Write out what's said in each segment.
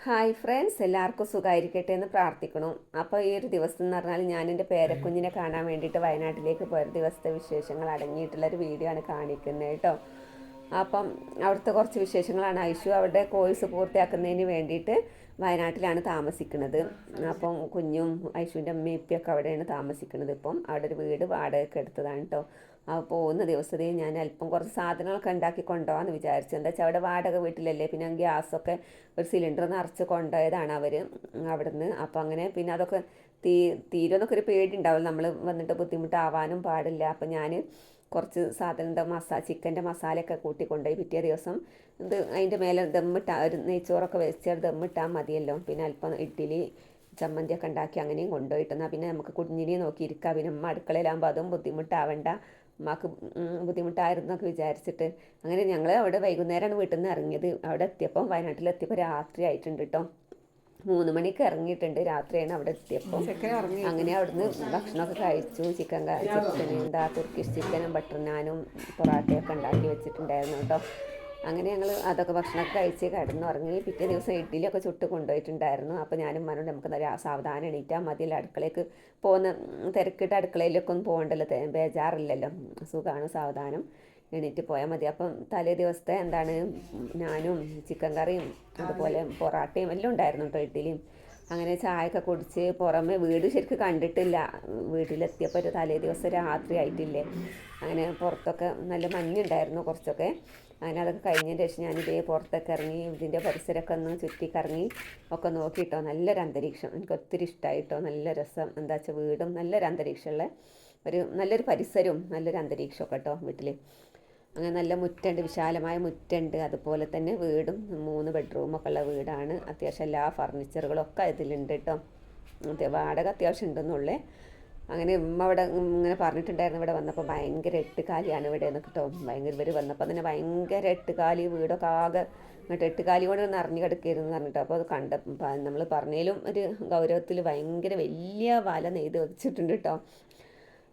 Hi friends എല്ലാവർക്കും സുഖമായിരിക്കട്ടെ എന്ന് പ്രാർത്ഥിക്കണം അപ്പോൾ ഈ ഒരു ദിവസം എന്ന് പറഞ്ഞാൽ ഞാൻ എന്റെ പേരക്കുഞ്ഞിനെ കാണാൻ വേണ്ടിയിട്ട് വയനാട്ടിലേക്ക് പോയ ദിവസത്തെ വിശേഷങ്ങൾ അടങ്ങിയിട്ടുള്ളൊരു വീഡിയോ ആണ് കാണിക്കുന്നത് കേട്ടോ. അപ്പം അവിടുത്തെ കുറച്ച് വിശേഷങ്ങളാണ്. ഐഷു അവരുടെ കോഴ്സ് പൂർത്തിയാക്കുന്നതിന് വേണ്ടിയിട്ട് വയനാട്ടിലാണ് താമസിക്കുന്നത്. അപ്പം കുഞ്ഞും ഐഷുവിന്റെ അമ്മയും ഇപ്പിയൊക്കെ അവിടെയാണ് താമസിക്കുന്നത്. ഇപ്പം അവിടെ ഒരു വീട് വാടകയ്ക്ക് എടുത്തതാണ് കേട്ടോ ആ പോകുന്ന ദിവസത്തെ ഞാൻ അല്പം കുറച്ച് സാധനങ്ങളൊക്കെ ഉണ്ടാക്കി കൊണ്ടുപോകാമെന്ന് വിചാരിച്ചു. എന്താ വെച്ചാൽ അവിടെ വാടക വീട്ടിലല്ലേ? പിന്നെ ഗ്യാസൊക്കെ ഒരു സിലിണ്ടർ നിറച്ച് കൊണ്ടുപോയതാണ് അവർ അവിടുന്ന്. അപ്പോൾ അങ്ങനെ പിന്നെ അതൊക്കെ തീ തീരുമെന്നൊക്കെ ഒരു പേടി ഉണ്ടാവും നമ്മൾ വന്നിട്ട് ബുദ്ധിമുട്ടാവാനും പാടില്ല. അപ്പം ഞാൻ കുറച്ച് സാധനം മസാ ചിക്കന്റെ മസാലയൊക്കെ കൂട്ടിക്കൊണ്ടുപോയി പിറ്റേ ദിവസം ഇത് അതിന്റെ മേലെ ദമ്മിട്ടാൽ ഒരു നെയ്ച്ചോറൊക്കെ വെച്ചാൽ ദമ്മിട്ടാൽ മതിയല്ലോ. പിന്നെ അല്പം ഇഡ്ഡലി ചമ്മന്തിയൊക്കെ ഉണ്ടാക്കി അങ്ങനെയും കൊണ്ടുപോയിട്ടെന്നാൽ പിന്നെ നമുക്ക് കുഞ്ഞിനെ നോക്കിയിരിക്കാം പിന്നെ അമ്മ അടുക്കളയിലാകുമ്പോൾ അതും ബുദ്ധിമുട്ടാവണ്ട. അമ്മയ്ക്ക് ബുദ്ധിമുട്ടായിരുന്നൊക്കെ വിചാരിച്ചിട്ട് അങ്ങനെ ഞങ്ങൾ അവിടെ വൈകുന്നേരമാണ് വീട്ടിൽ നിന്ന് ഇറങ്ങിയത്. അവിടെ എത്തിയപ്പം വയനാട്ടിലെത്തിയപ്പോൾ രാത്രി ആയിട്ടുണ്ട് കേട്ടോ മൂന്ന് മണിക്ക് ഇറങ്ങിയിട്ടുണ്ട്. രാത്രിയാണ് അവിടെ എത്തിയപ്പോൾ അങ്ങനെ അവിടുന്ന് ഭക്ഷണമൊക്കെ കഴിച്ചു. ചിക്കൻ ചിക്കൻ എന്താ തുർക്കിഷ് ചിക്കനും ബട്ടർ നാനും പൊറാട്ടയൊക്കെ ഉണ്ടാക്കി വെച്ചിട്ടുണ്ടായിരുന്നു കേട്ടോ. അങ്ങനെ ഞങ്ങൾ അതൊക്കെ ഭക്ഷണമൊക്കെ കഴിച്ച് കിടന്നുറങ്ങി. പിറ്റേ ദിവസം ഇഡ്ഡലിയൊക്കെ ചുട്ട് കൊണ്ടുപോയിട്ടുണ്ടായിരുന്നു. അപ്പോൾ ഞാനും മനോട് നമുക്ക് നല്ല സാവധാനം എണീറ്റാൽ മതി. അടുക്കളയ്ക്ക് പോകുന്ന തിരക്കിട്ട് അടുക്കളയിലൊക്കെ ഒന്നും പോകണ്ടല്ലോ. ബേജാറില്ലല്ലോ. സുഖമാണ് സാവധാനം. എണീറ്റ് പോയാൽ മതി. അപ്പം തലേ ദിവസത്തെ എന്താണ് ഞാനും ചിക്കൻ കറിയും അതുപോലെ പൊറാട്ടയും എല്ലാം ഉണ്ടായിരുന്നു കേട്ടോ ഇഡ്ഡലിയും. അങ്ങനെ ചായയൊക്കെ കുടിച്ച് പുറമെ വീട് ശരിക്കും കണ്ടിട്ടില്ല. വീട്ടിലെത്തിയപ്പോൾ ഒരു തലേ ദിവസം രാത്രി ആയിട്ടില്ലേ. അങ്ങനെ പുറത്തൊക്കെ നല്ല മഞ്ഞുണ്ടായിരുന്നു കുറച്ചൊക്കെ. അങ്ങനെ അതൊക്കെ കഴിഞ്ഞതിന് ശേഷം ഞാൻ ഇതേ പുറത്തൊക്കെ ഇറങ്ങി ഇതിന്റെ പരിസരമൊക്കെ ഒന്ന് ചുറ്റിക്കറങ്ങി ഒക്കെ നോക്കിയിട്ടോ നല്ലൊരു അന്തരീക്ഷം. എനിക്ക് ഒത്തിരി ഇഷ്ടമായിട്ടോ നല്ല രസം. എന്താ വെച്ചാൽ വീടും നല്ലൊരു അന്തരീക്ഷമുള്ള ഒരു നല്ലൊരു പരിസരവും നല്ലൊരു അന്തരീക്ഷമൊക്കെ കേട്ടോ വീട്ടിൽ അങ്ങനെ നല്ല മുറ്റുണ്ട് വിശാലമായ മുറ്റുണ്ട്. അതുപോലെ തന്നെ വീടും മൂന്ന് ബെഡ്റൂമൊക്കെ ഉള്ള വീടാണ്. അത്യാവശ്യം എല്ലാ ഫർണിച്ചറുകളും ഒക്കെ ഇതിലുണ്ട് കേട്ടോ വാടക അത്യാവശ്യം ഉണ്ടെന്നുള്ളേ അങ്ങനെ ഉമ്മ അവിടെ ഇങ്ങനെ പറഞ്ഞിട്ടുണ്ടായിരുന്നു. ഇവിടെ വന്നപ്പോൾ ഭയങ്കര എട്ടുകാലിയാണ് ഇവിടെ എന്ന് കേട്ടോ ഭയങ്കര ഇവർ വന്നപ്പോൾ തന്നെ ഭയങ്കര എട്ടുകാലി വീടൊക്കെ ആകെ എന്നിട്ട് എട്ടുകാലി കൊണ്ട് നിറഞ്ഞു കിടക്കരുതെന്ന് പറഞ്ഞിട്ട്. അപ്പോൾ അത് കണ്ട നമ്മൾ പറഞ്ഞതിലും ഒരു ഗൗരവത്തിൽ ഭയങ്കര വലിയ വല നെയ്ത് വെച്ചിട്ടുണ്ട് കേട്ടോ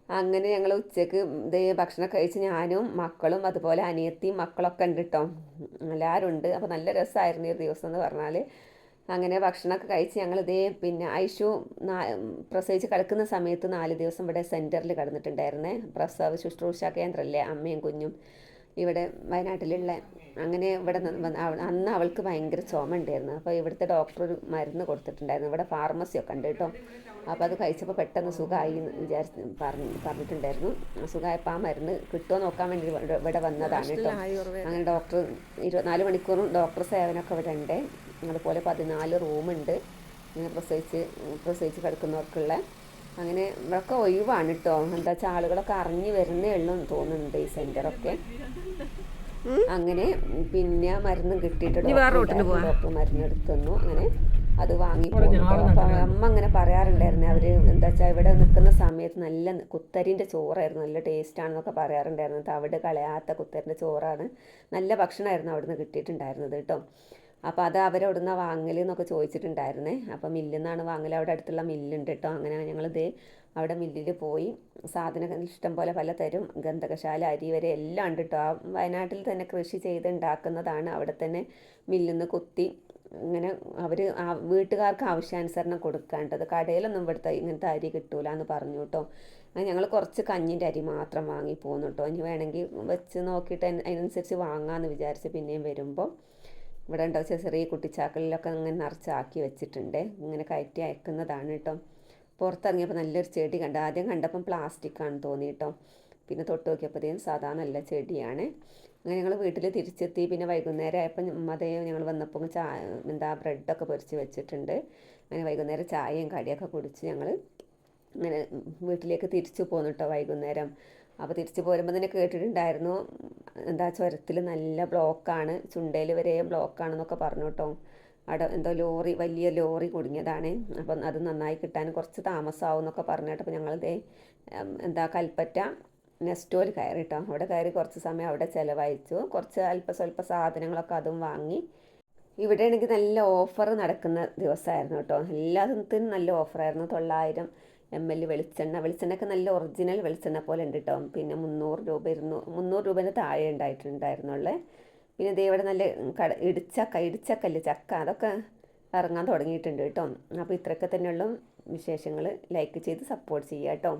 അങ്ങനെ ഞങ്ങൾ ഉച്ചയ്ക്ക് ഇതേ ഭക്ഷണം കഴിച്ച് ഞാനും മക്കളും അതുപോലെ അനിയത്തിയും മക്കളൊക്കെ ഉണ്ട് കേട്ടോ എല്ലാവരും ഉണ്ട് അപ്പോൾ നല്ല രസമായിരുന്നു ഒരു ദിവസം എന്ന് പറഞ്ഞാൽ അങ്ങനെ ഭക്ഷണമൊക്കെ കഴിച്ച് ഞങ്ങൾ ഇതേ പിന്നെ ഐഷു നാ പ്രസവിച്ച് കിടക്കുന്ന സമയത്ത് നാല് ദിവസം ഇവിടെ സെന്ററിൽ കിടന്നിട്ടുണ്ടായിരുന്നേ. പ്രസവ ശുശ്രൂഷ കേന്ദ്രമല്ലേ അമ്മയും കുഞ്ഞും. ഇവിടെ വയനാട്ടിലുള്ള അങ്ങനെ ഇവിടെ അന്ന് അവൾക്ക് ഭയങ്കര ചുമ ഉണ്ടായിരുന്നു. അപ്പോൾ ഇവിടുത്തെ ഡോക്ടർ ഒരു മരുന്ന് കൊടുത്തിട്ടുണ്ടായിരുന്നു. ഇവിടെ ഫാർമസി ഒക്കെ ഉണ്ട് കേട്ടോ. അപ്പോൾ അത് കഴിച്ചപ്പോൾ പെട്ടെന്ന് സുഖമായി എന്ന് വിചാരിച്ച് പറഞ്ഞ് പറഞ്ഞിട്ടുണ്ടായിരുന്നു. സുഖമായപ്പോൾ ആ മരുന്ന് കിട്ടുമോ നോക്കാൻ വേണ്ടി ഇവിടെ- ഇവിടെ വന്നതാണ് കേട്ടോ. അങ്ങനെ ഡോക്ടർ ഇരുപത്തിനാല് മണിക്കൂറും ഡോക്ടർ സേവനമൊക്കെ ഇവിടെ ഉണ്ട്. അതുപോലെ പതിനാല് റൂമുണ്ട് ഇങ്ങനെ പ്രസവിച്ച് പ്രസവിച്ച് കിടക്കുന്നവർക്കുള്ള. അങ്ങനെ ഇവിടെയൊക്കെ ഒഴിവാണ് കേട്ടോ എന്താ വെച്ചാൽ ആളുകളൊക്കെ അറിഞ്ഞു വരുന്നേ ഉള്ളൂ എന്ന് തോന്നുന്നുണ്ട് ഈ സെന്റർ ഒക്കെ അങ്ങനെ പിന്നെ മരുന്ന് കിട്ടിയിട്ടുണ്ട് ഡോക്ടർ മരുന്ന് എടുത്തുന്നു. അങ്ങനെ അത് വാങ്ങി അമ്മ അങ്ങനെ പറയാറുണ്ടായിരുന്നു. അവർ എന്താ വെച്ചാൽ ഇവിടെ നിൽക്കുന്ന സമയത്ത് നല്ല കുത്തരിന്റെ ചോറായിരുന്നു. നല്ല ടേസ്റ്റ് ആണെന്നൊക്കെ പറയാറുണ്ടായിരുന്നു. തവിട് കളയാത്ത കുത്തരിന്റെ ചോറാണ്. നല്ല ഭക്ഷണമായിരുന്നു അവിടുന്ന് കിട്ടിയിട്ടുണ്ടായിരുന്നത് കേട്ടോ അപ്പോൾ അത് അവരവിടുന്ന് വാങ്ങൽ എന്നൊക്കെ ചോദിച്ചിട്ടുണ്ടായിരുന്നേ. അപ്പോൾ മില്ലിൽ നിന്നാണ് വാങ്ങൽ അവിടെ അടുത്തുള്ള മില്ലുണ്ട് കേട്ടോ അങ്ങനെ ഞങ്ങളിത് അവിടെ മില്ലിൽ പോയി. സാധനം ഇഷ്ടം പോലെ പല തരും. ഗന്ധകശാല അരി വരെ എല്ലാം ഉണ്ട് കേട്ടോ ആ വയനാട്ടിൽ തന്നെ കൃഷി ചെയ്ത് ഉണ്ടാക്കുന്നതാണ് അവിടെ തന്നെ മില്ലിൽ നിന്ന് കുത്തി ഇങ്ങനെ അവർ വീട്ടുകാർക്ക് ആവശ്യാനുസരണം കൊടുക്കാണ്ടത് കടയിലൊന്നും ഇവിടുത്തെ ഇങ്ങനത്തെ അരി കിട്ടൂല എന്ന് പറഞ്ഞു കേട്ടോ ഞങ്ങൾ കുറച്ച് കഞ്ഞിന്റെ അരി മാത്രം വാങ്ങി പോന്നു കേട്ടോ ഇനി വേണമെങ്കിൽ വെച്ച് നോക്കിയിട്ട് അതിനനുസരിച്ച് വാങ്ങാമെന്ന് വിചാരിച്ച് പിന്നെയും വരുമ്പോൾ ഇവിടെ ഉണ്ടാവും ചെറിയ കുട്ടിച്ചാക്കളിലൊക്കെ അങ്ങനെ നിറച്ചാക്കി വെച്ചിട്ടുണ്ട്. ഇങ്ങനെ കയറ്റി അയക്കുന്നതാണ് കേട്ടോ. പുറത്തിറങ്ങിയപ്പോൾ നല്ലൊരു ചെടി കണ്ടു. ആദ്യം കണ്ടപ്പം പ്ലാസ്റ്റിക് ആണ് തോന്നി കേട്ടോ. പിന്നെ തൊട്ട് നോക്കിയപ്പോഴത്തേക്കും സാധാ നല്ല ചെടിയാണ്. അങ്ങനെ ഞങ്ങൾ വീട്ടിൽ തിരിച്ചെത്തി. പിന്നെ വൈകുന്നേരം ആയപ്പോൾ അതേ ഞങ്ങൾ വന്നപ്പോൾ ചാ എന്താ ബ്രെഡൊക്കെ പൊരിച്ച് വെച്ചിട്ടുണ്ട്. അങ്ങനെ വൈകുന്നേരം ചായയും കടിയൊക്കെ കുടിച്ച് ഞങ്ങൾ അങ്ങനെ വീട്ടിലേക്ക് തിരിച്ചു പോന്നിട്ടോ വൈകുന്നേരം. അപ്പോൾ തിരിച്ചു പോരുമ്പോൾ തന്നെ കേട്ടിട്ടുണ്ടായിരുന്നു. എന്താ ചുരത്തിൽ നല്ല ബ്ലോക്കാണ്. ചുണ്ടയിൽ വരെ ബ്ലോക്കാണെന്നൊക്കെ പറഞ്ഞു കേട്ടോ അവിടെ എന്തോ ലോറി വലിയ ലോറി കുടുങ്ങിയതാണ്. അപ്പം അത് നന്നായി കിട്ടാൻ കുറച്ച് താമസമാവും എന്നൊക്കെ പറഞ്ഞു കേട്ടപ്പോൾ ഞങ്ങളിതേ എന്താ കൽപ്പറ്റ നെസ്റ്റോയിൽ കയറി കേട്ടോ അവിടെ കയറി കുറച്ച് സമയം അവിടെ ചിലവഴിച്ചു. കുറച്ച് അല്പ സ്വല്പ സാധനങ്ങളൊക്കെ അതും വാങ്ങി. ഇവിടെ ആണെങ്കിൽ നല്ല ഓഫർ നടക്കുന്ന ദിവസമായിരുന്നു കേട്ടോ. എല്ലാത്തിനും നല്ല ഓഫറായിരുന്നു. തൊള്ളായിരം എം എൽ വെളിച്ചെണ്ണ. വെളിച്ചെണ്ണയൊക്കെ നല്ല ഒറിജിനൽ വെളിച്ചെണ്ണ പോലെ ഉണ്ട് കേട്ടോ പിന്നെ മുന്നൂറ് രൂപ ഇരുന്നു മുന്നൂറ് രൂപേന്റെ താഴെ ഉണ്ടായിട്ടുണ്ടായിരുന്നുള്ളേ പിന്നെ ദേ ഇവിടെ നല്ല കട ഇടിച്ചക്ക ഇടിച്ചക്കല്ലേ ചക്ക അതൊക്കെ ഇറങ്ങാൻ തുടങ്ങിയിട്ടുണ്ട് കേട്ടോ അപ്പോൾ ഇത്രയൊക്കെ തന്നെയുള്ള വിശേഷങ്ങൾ ലൈക്ക് ചെയ്ത് സപ്പോർട്ട് ചെയ്യുക കേട്ടോ